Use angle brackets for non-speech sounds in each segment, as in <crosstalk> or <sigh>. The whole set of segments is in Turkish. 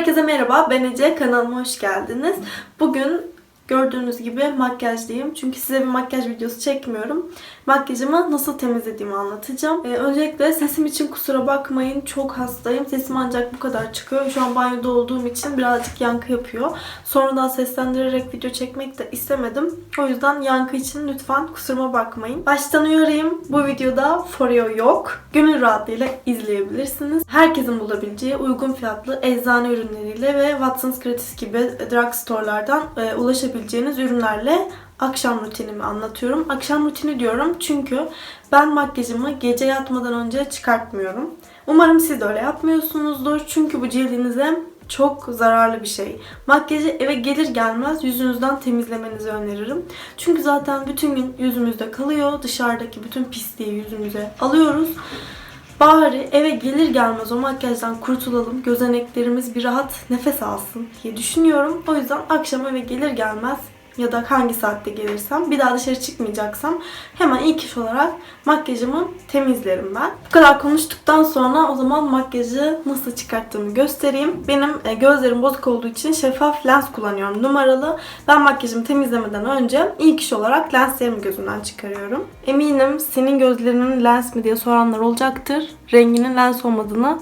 Herkese merhaba, ben Ece. Kanalıma hoş geldiniz. Bugün gördüğünüz gibi makyajlıyım. Çünkü size bir makyaj videosu çekmiyorum. Makyajımı nasıl temizlediğimi anlatacağım. Ee, öncelikle sesim için kusura bakmayın. Çok hastayım. Sesim ancak bu kadar çıkıyor. Şu an banyoda olduğum için birazcık yankı yapıyor. Sonradan seslendirerek video çekmek de istemedim. O yüzden yankı için lütfen kusuruma bakmayın. Baştan uyarayım. Bu videoda Foreo yok. Gönül rahatlığıyla izleyebilirsiniz. Herkesin bulabileceği uygun fiyatlı eczane ürünleriyle ve Watsons Gratis gibi drugstore'lardan e, ulaşabileceğiniz ürünlerle akşam rutinimi anlatıyorum. Akşam rutini diyorum çünkü ben makyajımı gece yatmadan önce çıkartmıyorum. Umarım siz de öyle yapmıyorsunuzdur. Çünkü bu cildinize çok zararlı bir şey. Makyajı eve gelir gelmez yüzünüzden temizlemenizi öneririm. Çünkü zaten bütün gün yüzümüzde kalıyor. Dışarıdaki bütün pisliği yüzümüze alıyoruz. Bari eve gelir gelmez o makyajdan kurtulalım. Gözeneklerimiz bir rahat nefes alsın diye düşünüyorum. O yüzden akşam eve gelir gelmez ya da hangi saatte gelirsem bir daha dışarı çıkmayacaksam hemen ilk iş olarak makyajımı temizlerim ben. Bu kadar konuştuktan sonra o zaman makyajı nasıl çıkarttığımı göstereyim. Benim e, gözlerim bozuk olduğu için şeffaf lens kullanıyorum numaralı. Ben makyajımı temizlemeden önce ilk iş olarak lenslerimi gözümden çıkarıyorum. Eminim senin gözlerinin lens mi diye soranlar olacaktır. Renginin lens olmadığını,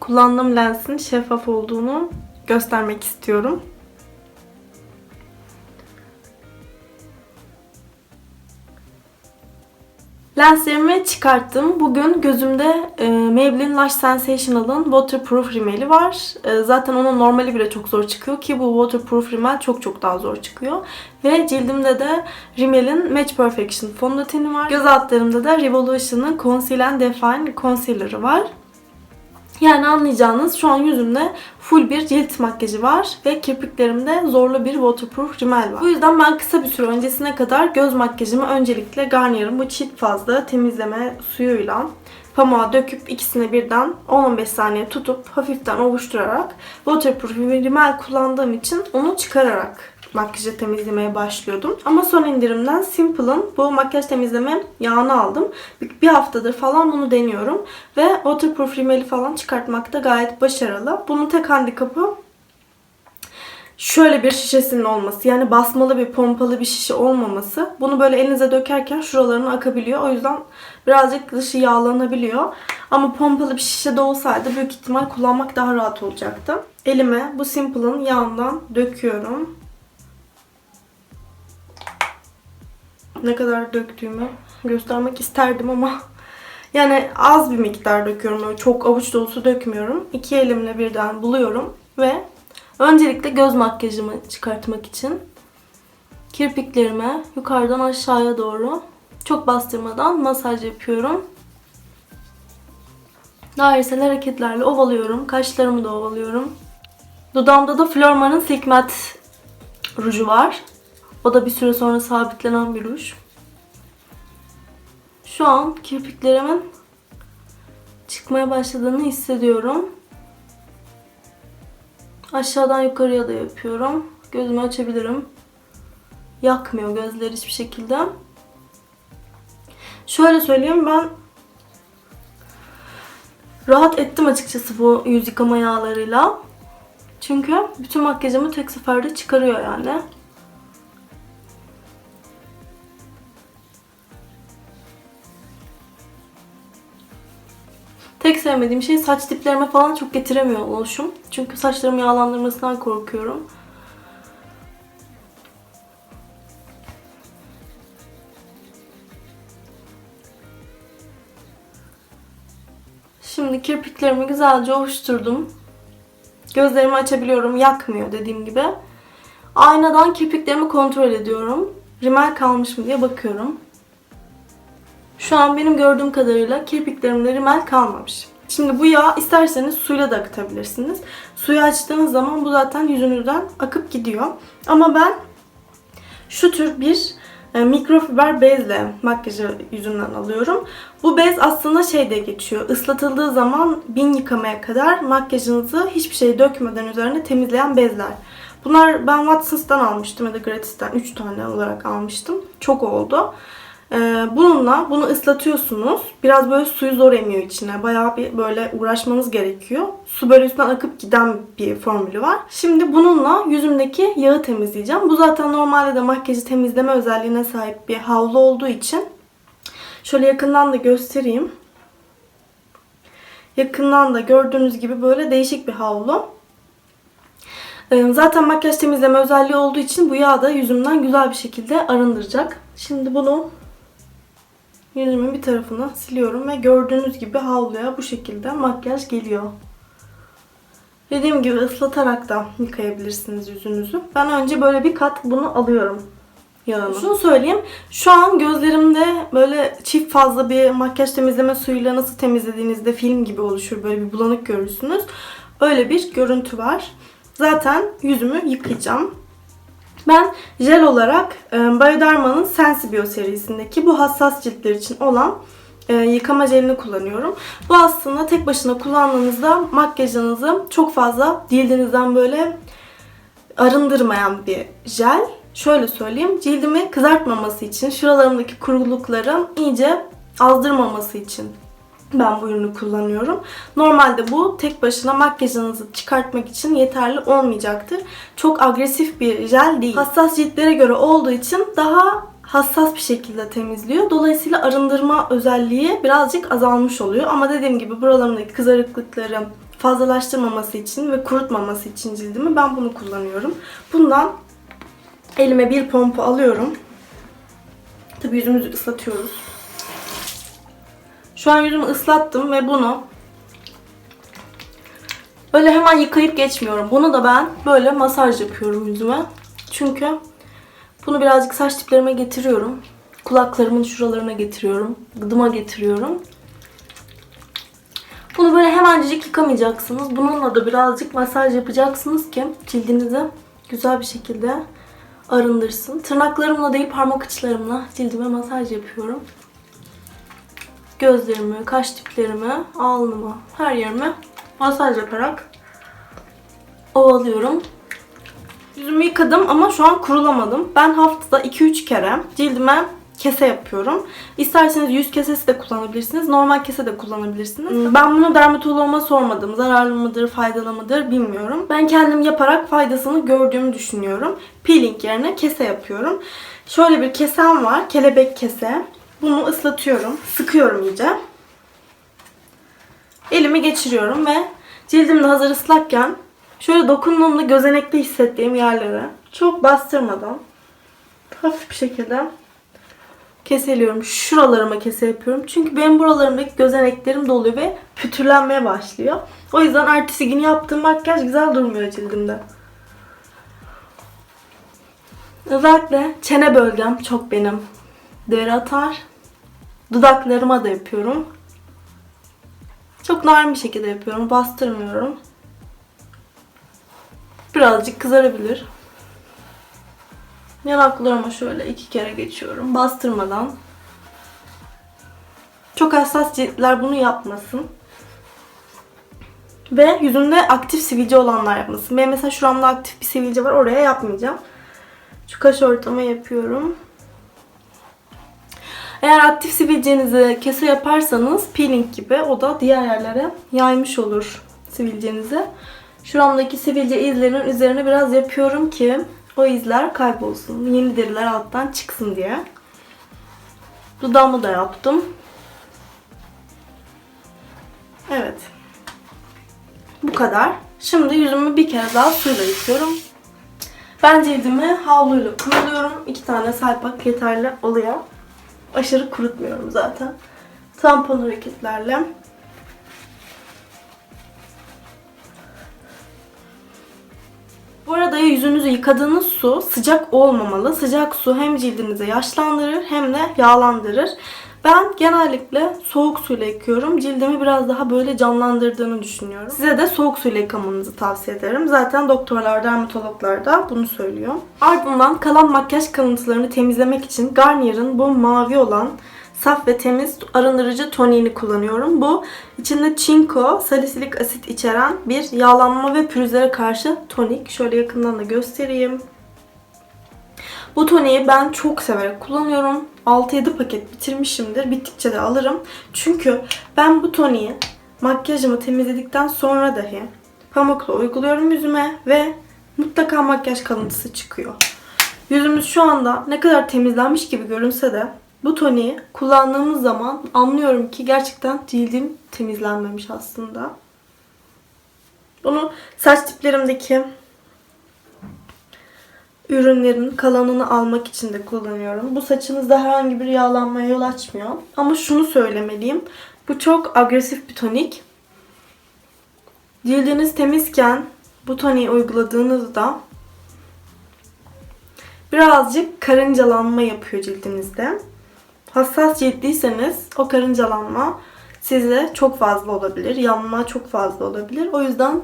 kullandığım lensin şeffaf olduğunu göstermek istiyorum. Lenslerimi çıkarttım. Bugün gözümde e, Maybelline Lash Sensational'ın Waterproof rimeli var. E, zaten onun normali bile çok zor çıkıyor ki bu Waterproof rimel çok çok daha zor çıkıyor. Ve cildimde de Rimmel'in Match Perfection fondöteni var. Göz altlarımda da Revolution'ın Conceal and Define Concealer'ı var. Yani anlayacağınız şu an yüzümde full bir cilt makyajı var ve kirpiklerimde zorlu bir waterproof rimel var. Bu yüzden ben kısa bir süre öncesine kadar göz makyajımı öncelikle Garnier'ın bu çift fazla temizleme suyuyla pamuğa döküp ikisini birden 10-15 saniye tutup hafiften ovuşturarak waterproof bir rimel kullandığım için onu çıkararak makyajı temizlemeye başlıyordum. Ama son indirimden Simple'ın bu makyaj temizleme yağını aldım. Bir haftadır falan bunu deniyorum. Ve waterproof rimeli falan çıkartmakta gayet başarılı. Bunun tek handikapı şöyle bir şişesinin olması. Yani basmalı bir pompalı bir şişe olmaması. Bunu böyle elinize dökerken şuralarına akabiliyor. O yüzden birazcık dışı yağlanabiliyor. Ama pompalı bir şişede olsaydı büyük ihtimal kullanmak daha rahat olacaktı. Elime bu Simple'ın yağından döküyorum. Ne kadar döktüğümü göstermek isterdim ama <laughs> yani az bir miktar döküyorum. Öyle çok avuç dolusu dökmüyorum. İki elimle birden buluyorum ve öncelikle göz makyajımı çıkartmak için kirpiklerime yukarıdan aşağıya doğru çok bastırmadan masaj yapıyorum. Dairesel hareketlerle ovalıyorum. Kaşlarımı da ovalıyorum. Dudağımda da Flormar'ın Silk Matte ruju var. O da bir süre sonra sabitlenen bir ruj. Şu an kirpiklerimin çıkmaya başladığını hissediyorum. Aşağıdan yukarıya da yapıyorum. Gözümü açabilirim. Yakmıyor gözler hiçbir şekilde. Şöyle söyleyeyim ben rahat ettim açıkçası bu yüz yıkama yağlarıyla. Çünkü bütün makyajımı tek seferde çıkarıyor yani. Tek sevmediğim şey saç diplerime falan çok getiremiyor oluşum. Çünkü saçlarımı yağlandırmasından korkuyorum. Şimdi kirpiklerimi güzelce ovuşturdum. Gözlerimi açabiliyorum. Yakmıyor dediğim gibi. Aynadan kirpiklerimi kontrol ediyorum. Rimel kalmış mı diye bakıyorum. Şu an benim gördüğüm kadarıyla kirpiklerimde rimel kalmamış. Şimdi bu yağ isterseniz suyla da akıtabilirsiniz. Suyu açtığınız zaman bu zaten yüzünüzden akıp gidiyor. Ama ben şu tür bir e, mikrofiber bezle makyajı yüzünden alıyorum. Bu bez aslında şeyde geçiyor. Islatıldığı zaman bin yıkamaya kadar makyajınızı hiçbir şey dökmeden üzerine temizleyen bezler. Bunlar ben Watsons'tan almıştım ya da Gratis'ten 3 tane olarak almıştım. Çok oldu. Ee, bununla bunu ıslatıyorsunuz. Biraz böyle suyu zor emiyor içine. Bayağı bir böyle uğraşmanız gerekiyor. Su böyle üstünden akıp giden bir formülü var. Şimdi bununla yüzümdeki yağı temizleyeceğim. Bu zaten normalde de makyajı temizleme özelliğine sahip bir havlu olduğu için şöyle yakından da göstereyim. Yakından da gördüğünüz gibi böyle değişik bir havlu. Ee, Zaten makyaj temizleme özelliği olduğu için bu yağ da yüzümden güzel bir şekilde arındıracak. Şimdi bunu yüzümün bir tarafına siliyorum ve gördüğünüz gibi havluya bu şekilde makyaj geliyor. Dediğim gibi ıslatarak da yıkayabilirsiniz yüzünüzü. Ben önce böyle bir kat bunu alıyorum yağını. Şunu söyleyeyim. Şu an gözlerimde böyle çift fazla bir makyaj temizleme suyuyla nasıl temizlediğinizde film gibi oluşur. Böyle bir bulanık görürsünüz. Öyle bir görüntü var. Zaten yüzümü yıkayacağım. Ben jel olarak e, Bioderma'nın Sensibio serisindeki bu hassas ciltler için olan e, yıkama jelini kullanıyorum. Bu aslında tek başına kullandığınızda makyajınızı çok fazla cildinizden böyle arındırmayan bir jel. Şöyle söyleyeyim, cildimi kızartmaması için, şuralarımdaki kurulukları iyice azdırmaması için ben bu ürünü kullanıyorum. Normalde bu tek başına makyajınızı çıkartmak için yeterli olmayacaktır. Çok agresif bir jel değil. Hassas ciltlere göre olduğu için daha hassas bir şekilde temizliyor. Dolayısıyla arındırma özelliği birazcık azalmış oluyor. Ama dediğim gibi buralarımdaki kızarıklıkları fazlalaştırmaması için ve kurutmaması için cildimi ben bunu kullanıyorum. Bundan elime bir pompa alıyorum. Tabii yüzümüzü ıslatıyoruz. Şu an yüzümü ıslattım ve bunu böyle hemen yıkayıp geçmiyorum. Bunu da ben böyle masaj yapıyorum yüzüme. Çünkü bunu birazcık saç diplerime getiriyorum. Kulaklarımın şuralarına getiriyorum. Gıdıma getiriyorum. Bunu böyle hemencik yıkamayacaksınız. Bununla da birazcık masaj yapacaksınız ki cildinizi güzel bir şekilde arındırsın. Tırnaklarımla değil parmak uçlarımla cildime masaj yapıyorum gözlerimi, kaş diplerimi, alnıma, her yerime masaj yaparak ovalıyorum. Yüzümü yıkadım ama şu an kurulamadım. Ben haftada 2-3 kere cildime kese yapıyorum. İsterseniz yüz kesesi de kullanabilirsiniz. Normal kese de kullanabilirsiniz. Ben bunu dermatoloğuma sormadım. Zararlı mıdır, faydalı mıdır bilmiyorum. Ben kendim yaparak faydasını gördüğümü düşünüyorum. Peeling yerine kese yapıyorum. Şöyle bir kesem var. Kelebek kese. Bunu ıslatıyorum. Sıkıyorum iyice. Elimi geçiriyorum ve cildim de hazır ıslakken şöyle dokunduğumda gözenekli hissettiğim yerlere çok bastırmadan hafif bir şekilde keseliyorum. Şuralarıma kese yapıyorum. Çünkü benim buralarımdaki gözeneklerim doluyor ve pütürlenmeye başlıyor. O yüzden ertesi gün yaptığım makyaj güzel durmuyor cildimde. Özellikle çene bölgem çok benim deri atar. Dudaklarıma da yapıyorum. Çok narin bir şekilde yapıyorum. Bastırmıyorum. Birazcık kızarabilir. Yanaklarıma şöyle iki kere geçiyorum. Bastırmadan. Çok hassas ciltler bunu yapmasın. Ve yüzünde aktif sivilce olanlar yapmasın. Benim mesela şuramda aktif bir sivilce var. Oraya yapmayacağım. Şu kaş ortama yapıyorum. Eğer aktif sivilcenizi kese yaparsanız peeling gibi o da diğer yerlere yaymış olur sivilcenizi. Şuramdaki sivilce izlerinin üzerine biraz yapıyorum ki o izler kaybolsun. Yeni deriler alttan çıksın diye. Dudağımı da yaptım. Evet. Bu kadar. Şimdi yüzümü bir kere daha suyla yıkıyorum. Ben cildimi havluyla kuruluyorum. İki tane salpak yeterli oluyor. Aşırı kurutmuyorum zaten. Tampon hareketlerle. Bu arada yüzünüzü yıkadığınız su sıcak olmamalı. Sıcak su hem cildinizi yaşlandırır hem de yağlandırır. Ben genellikle soğuk suyla yıkıyorum. Cildimi biraz daha böyle canlandırdığını düşünüyorum. Size de soğuk suyla yıkamanızı tavsiye ederim. Zaten doktorlar, dermatologlar da bunu söylüyor. Ardından kalan makyaj kalıntılarını temizlemek için Garnier'ın bu mavi olan saf ve temiz arındırıcı toniğini kullanıyorum. Bu içinde çinko, salisilik asit içeren bir yağlanma ve pürüzlere karşı tonik. Şöyle yakından da göstereyim. Bu toniği ben çok severek kullanıyorum. 6-7 paket bitirmişimdir. Bittikçe de alırım. Çünkü ben bu toniği makyajımı temizledikten sonra dahi pamukla uyguluyorum yüzüme ve mutlaka makyaj kalıntısı çıkıyor. Yüzümüz şu anda ne kadar temizlenmiş gibi görünse de bu toniği kullandığımız zaman anlıyorum ki gerçekten cildim temizlenmemiş aslında. Bunu saç diplerimdeki ürünlerin kalanını almak için de kullanıyorum. Bu saçınızda herhangi bir yağlanmaya yol açmıyor. Ama şunu söylemeliyim. Bu çok agresif bir tonik. Cildiniz temizken bu toniği uyguladığınızda birazcık karıncalanma yapıyor cildinizde. Hassas ciltliyseniz o karıncalanma size çok fazla olabilir. Yanma çok fazla olabilir. O yüzden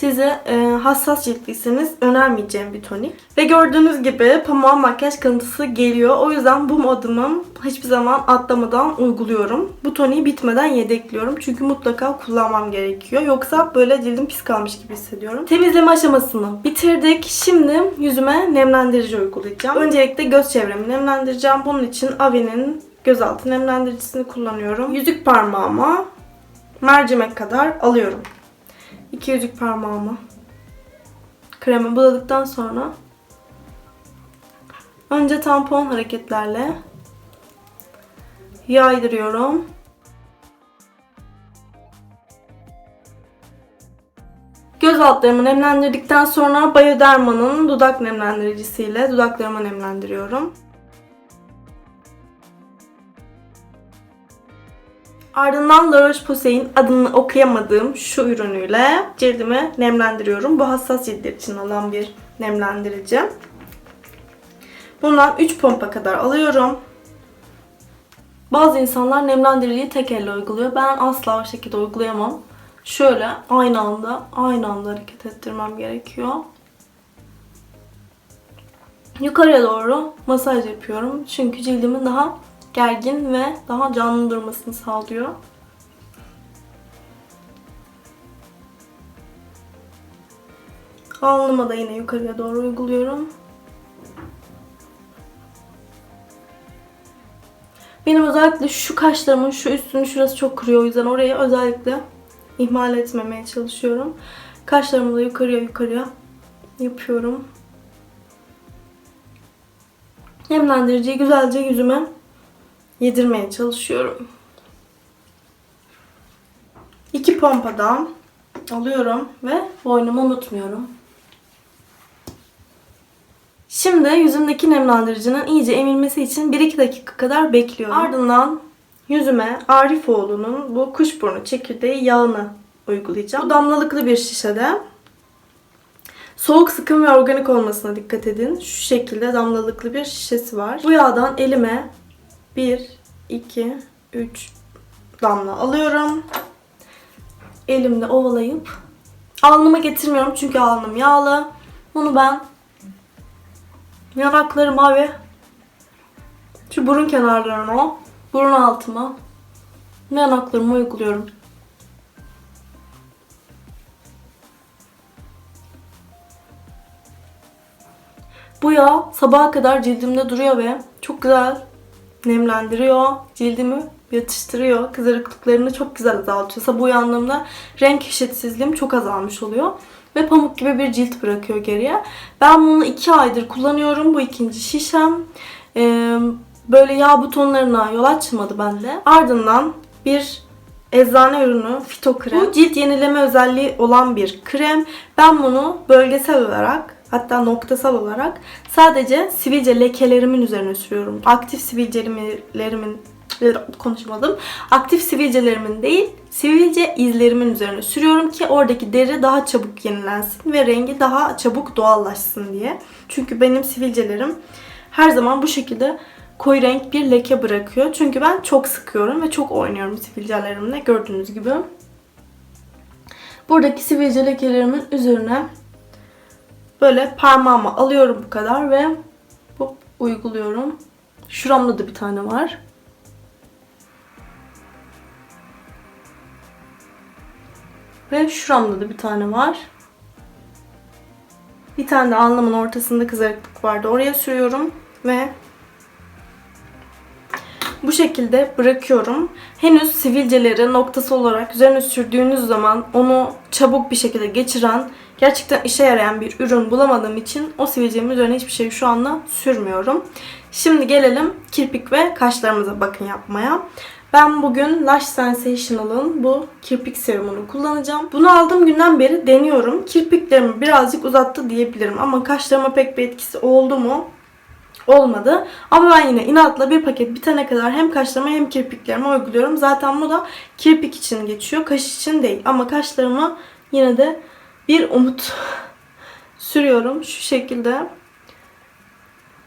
size e, hassas ciltliyseniz önermeyeceğim bir tonik. Ve gördüğünüz gibi pamuğa makyaj kalıntısı geliyor. O yüzden bu adımı hiçbir zaman atlamadan uyguluyorum. Bu toniği bitmeden yedekliyorum. Çünkü mutlaka kullanmam gerekiyor. Yoksa böyle cildim pis kalmış gibi hissediyorum. Temizleme aşamasını bitirdik. Şimdi yüzüme nemlendirici uygulayacağım. Öncelikle göz çevremi nemlendireceğim. Bunun için Ave'nin gözaltı nemlendiricisini kullanıyorum. Yüzük parmağıma mercimek kadar alıyorum. İki yüzük parmağımı kremi buladıktan sonra önce tampon hareketlerle yaydırıyorum. Göz altlarımı nemlendirdikten sonra Bioderma'nın dudak nemlendiricisiyle dudaklarımı nemlendiriyorum. Ardından La Roche-Posay'in adını okuyamadığım şu ürünüyle cildimi nemlendiriyorum. Bu hassas ciltler için olan bir nemlendirici. Bundan 3 pompa kadar alıyorum. Bazı insanlar nemlendiriciyi tek elle uyguluyor. Ben asla o şekilde uygulayamam. Şöyle aynı anda aynı anda hareket ettirmem gerekiyor. Yukarıya doğru masaj yapıyorum. Çünkü cildimin daha gergin ve daha canlı durmasını sağlıyor. Alnıma da yine yukarıya doğru uyguluyorum. Benim özellikle şu kaşlarımın şu üstünü şurası çok kırıyor. O yüzden orayı özellikle ihmal etmemeye çalışıyorum. Kaşlarımı da yukarıya yukarıya yapıyorum. Nemlendiriciyi güzelce yüzüme yedirmeye çalışıyorum. İki pompadan alıyorum ve boynumu unutmuyorum. Şimdi yüzümdeki nemlendiricinin iyice emilmesi için 1-2 dakika kadar bekliyorum. Ardından yüzüme Arifoğlu'nun bu kuşburnu çekirdeği yağını uygulayacağım. Bu damlalıklı bir şişede. Soğuk, sıkım ve organik olmasına dikkat edin. Şu şekilde damlalıklı bir şişesi var. Bu yağdan elime 1, 2, 3 damla alıyorum. Elimde ovalayıp alnıma getirmiyorum çünkü alnım yağlı. Bunu ben yanaklarıma ve şu burun kenarlarına, burun altıma ve yanaklarıma uyguluyorum. Bu yağ sabaha kadar cildimde duruyor ve çok güzel nemlendiriyor. Cildimi yatıştırıyor. Kızarıklıklarını çok güzel azaltıyor. Sabah uyandığımda renk eşitsizliğim çok azalmış oluyor. Ve pamuk gibi bir cilt bırakıyor geriye. Ben bunu 2 aydır kullanıyorum. Bu ikinci şişem. Ee, böyle yağ butonlarına yol açmadı bende. Ardından bir eczane ürünü Fito krem. Bu cilt yenileme özelliği olan bir krem. Ben bunu bölgesel olarak hatta noktasal olarak sadece sivilce lekelerimin üzerine sürüyorum. Aktif sivilcelerimin konuşmadım. Aktif sivilcelerimin değil, sivilce izlerimin üzerine sürüyorum ki oradaki deri daha çabuk yenilensin ve rengi daha çabuk doğallaşsın diye. Çünkü benim sivilcelerim her zaman bu şekilde koyu renk bir leke bırakıyor. Çünkü ben çok sıkıyorum ve çok oynuyorum sivilcelerimle gördüğünüz gibi. Buradaki sivilce lekelerimin üzerine böyle parmağımı alıyorum bu kadar ve hop uyguluyorum. Şuramda da bir tane var. Ve şuramda da bir tane var. Bir tane de alnımın ortasında kızarıklık vardı. Oraya sürüyorum ve bu şekilde bırakıyorum. Henüz sivilceleri noktası olarak üzerine sürdüğünüz zaman onu çabuk bir şekilde geçiren, gerçekten işe yarayan bir ürün bulamadığım için o sivilcemin üzerine hiçbir şey şu anda sürmüyorum. Şimdi gelelim kirpik ve kaşlarımıza bakın yapmaya. Ben bugün Lush Sensational'ın bu kirpik serumunu kullanacağım. Bunu aldığım günden beri deniyorum. Kirpiklerimi birazcık uzattı diyebilirim ama kaşlarıma pek bir etkisi oldu mu? Olmadı. Ama ben yine inatla bir paket bitene kadar hem kaşlarıma hem kirpiklerime uyguluyorum. Zaten bu da kirpik için geçiyor. Kaş için değil. Ama kaşlarıma yine de bir umut sürüyorum. Şu şekilde.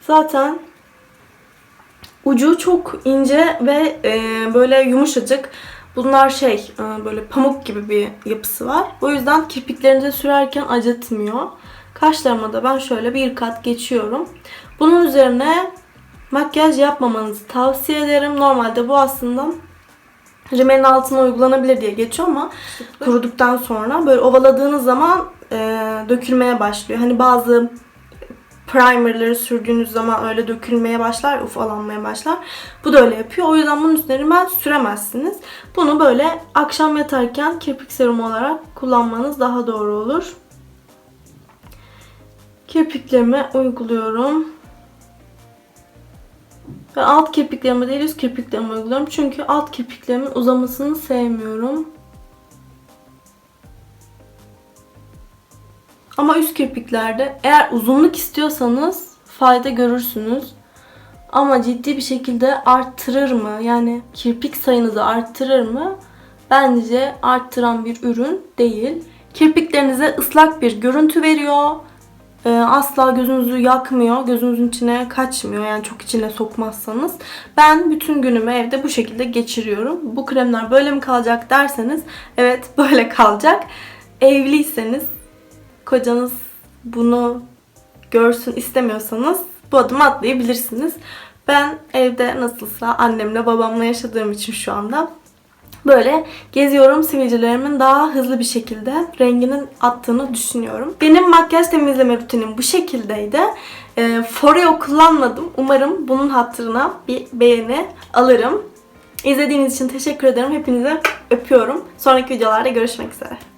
Zaten ucu çok ince ve e, böyle yumuşacık. Bunlar şey e, böyle pamuk gibi bir yapısı var. O yüzden kirpiklerinize sürerken acıtmıyor. Kaşlarıma da ben şöyle bir kat geçiyorum. Bunun üzerine makyaj yapmamanızı tavsiye ederim. Normalde bu aslında rimelin altına uygulanabilir diye geçiyor ama kuruduktan sonra böyle ovaladığınız zaman e, dökülmeye başlıyor. Hani bazı primerları sürdüğünüz zaman öyle dökülmeye başlar, ufalanmaya başlar. Bu da öyle yapıyor. O yüzden bunun üstüne rimel süremezsiniz. Bunu böyle akşam yatarken kirpik serumu olarak kullanmanız daha doğru olur. Kirpiklerime uyguluyorum. Ben alt kirpiklerime değil üst kirpiklerime uyguluyorum. Çünkü alt kirpiklerimin uzamasını sevmiyorum. Ama üst kirpiklerde eğer uzunluk istiyorsanız fayda görürsünüz. Ama ciddi bir şekilde arttırır mı? Yani kirpik sayınızı arttırır mı? Bence arttıran bir ürün değil. Kirpiklerinize ıslak bir görüntü veriyor. Ee, asla gözünüzü yakmıyor. Gözünüzün içine kaçmıyor. Yani çok içine sokmazsanız. Ben bütün günümü evde bu şekilde geçiriyorum. Bu kremler böyle mi kalacak derseniz evet <laughs> böyle kalacak. Evliyseniz kocanız bunu görsün istemiyorsanız bu adımı atlayabilirsiniz. Ben evde nasılsa annemle babamla yaşadığım için şu anda böyle geziyorum sivilcelerimin daha hızlı bir şekilde renginin attığını düşünüyorum. Benim makyaj temizleme rutinim bu şekildeydi. E, Foreo kullanmadım. Umarım bunun hatırına bir beğeni alırım. İzlediğiniz için teşekkür ederim. Hepinize öpüyorum. Sonraki videolarda görüşmek üzere.